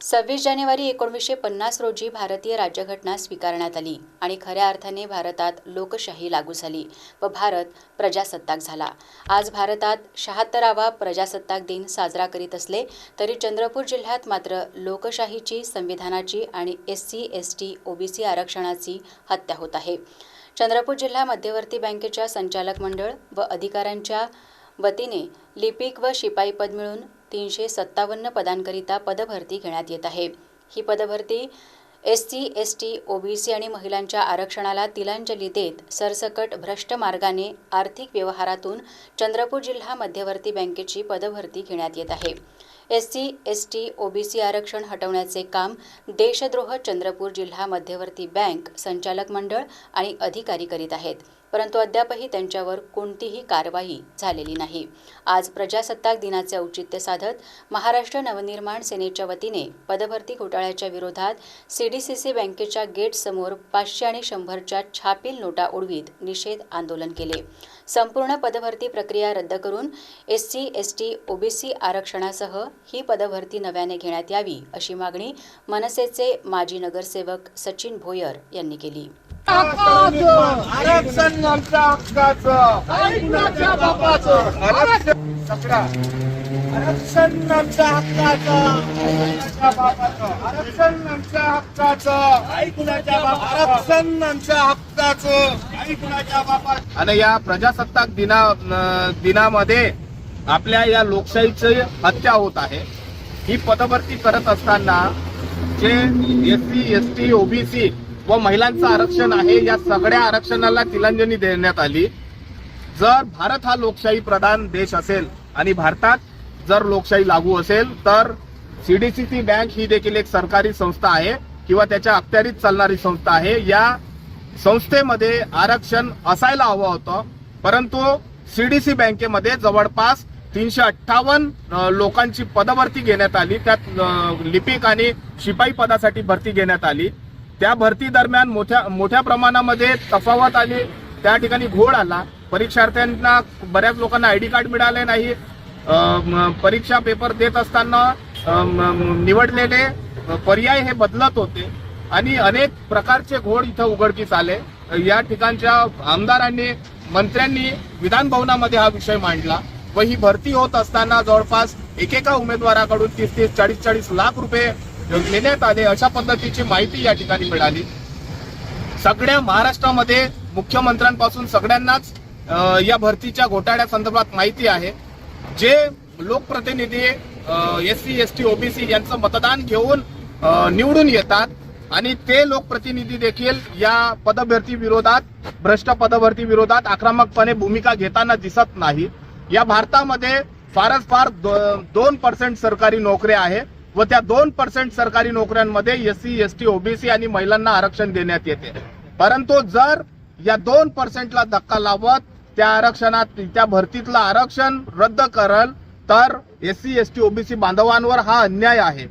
सव्वीस जानेवारी एकोणीसशे पन्नास रोजी भारतीय राज्यघटना स्वीकारण्यात आली आणि खऱ्या अर्थाने भारतात लोकशाही लागू झाली व भारत प्रजासत्ताक झाला. आज भारतात शहात्तरावा प्रजासत्ताक दिन साजरा करीत असले तरी चंद्रपूर जिल्ह्यात मात्र लोकशाहीची संविधानाची आणि S C S T OBC आरक्षणाची हत्या होत आहे. चंद्रपूर जिल्हा मध्यवर्ती बँकेच्या संचालक मंडळ व अधिकाऱ्यांच्या वतीने लिपिक व शिपाई पद मिळून तीनशे सत्तावन्न पदांकरिता पदभरती घेण्यात येत आहे. ही पदभरती S C S T OBC आणि महिलांच्या आरक्षणाला तिलांजली देत सरसकट भ्रष्ट मार्गाने आर्थिक व्यवहारातून चंद्रपूर जिल्हा मध्यवर्ती बँकेची पदभरती घेण्यात येत आहे. S C S T OBC आरक्षण हटवण्याचे काम देशद्रोह चंद्रपूर जिल्हा मध्यवर्ती बँक संचालक मंडळ आणि अधिकारी करीत आहेत. परंतु अद्यापही त्यांच्यावर कोणतीही कारवाई झालेली नाही. आज प्रजासत्ताक दिनाचे औचित्य साधत महाराष्ट्र नवनिर्माण सेनेच्या वतीने पदभरती घोटाळ्याच्या विरोधात सीडीसीसी बँकेच्या गेटसमोर पाचशे आणि शंभरच्या छापील नोटा उडवीत निषेध आंदोलन केले. संपूर्ण पदभरती प्रक्रिया रद्द करून S C S T OBC आरक्षणासह ही पदभरती नव्याने घेण्यात यावी अशी मागणी मनसेचे माजी नगरसेवक सचिन भोयर यांनी केली. आरक्षण आमच्या हक्काचं बापाचं आरक्षण सगळा आरक्षण आमच्या हक्काचं बापाचं आरक्षण आमच्या हक्काचं काही कुणाच्या आरक्षण आमच्या हक्काचं काही कुणाच्या बापाचं आणि या प्रजासत्ताक दिना दिनामध्ये आपल्या या लोकशाहीची हत्या होत आहे. ही पदभरती करत असताना जे S C S T OBC व महिलांचं आरक्षण आहे या सगळ्या आरक्षणाला तिलांजली देण्यात आली. जर भारत हा लोकशाही प्रधान देश असेल आणि भारतात जर लोकशाही लागू असेल तर सीडीसीसी बँक ही देखील एक सरकारी संस्था आहे किंवा त्याच्या अखत्यारीत चालणारी संस्था आहे. या संस्थेमध्ये आरक्षण असायला हवं होतं परंतु सीडीसी बँकेमध्ये जवळपास तीनशे अठ्ठावन्न लोकांची पदभरती घेण्यात आली. त्यात लिपिक आणि शिपाई पदासाठी भरती घेण्यात आली. त्या भरती दरम्यान मोठ्या मोठ्या प्रमाणामध्ये तफावत आली. त्या ठिकाणी घोळ आला. परीक्षार्थ्यांना बऱ्याच लोकांना आयडी कार्ड मिळाले नाही. परीक्षा पेपर देत असताना निवडलेले पर्याय हे बदलत होते. आणि अनेक प्रकारचे घोळ इथं उघडकीस आले. या ठिकाणच्या आमदारांनी मंत्र्यांनी विधान भवनामध्ये हा विषय मांडला व ही भरती होत असताना जवळपास एकेका उमेदवाराकडून तीस तीस चाळीस चाळीस लाख रुपये घेण्यात आले अशा पद्धतीची माहिती या ठिकाणी मिळाली. सगळ्या महाराष्ट्रामध्ये मुख्यमंत्र्यांपासून सगळ्यांनाच या भरतीच्या घोटाळ्या संदर्भात माहिती आहे. जे लोकप्रतिनिधी S C S T OBC यांचं मतदान घेऊन निवडून येतात आणि ते लोकप्रतिनिधी देखील या पदभरती विरोधात भ्रष्ट पदभरती विरोधात आक्रमकपणे भूमिका घेताना दिसत नाही या भारतामध्ये फारच फार दो- दोन पर्सेंट सरकारी नोकऱ्या आहेत. व त्या दोन पर्सेंट सरकारी नोकऱ्यांमध्ये S C S T OBC आणि महिलांना आरक्षण देण्यात येते. परंतु जर या दोन पर्सेंटला धक्का लावत त्या आरक्षणात त्या भरतीतलं आरक्षण रद्द करल तर S C S T OBC बांधवांवर हा अन्याय आहे.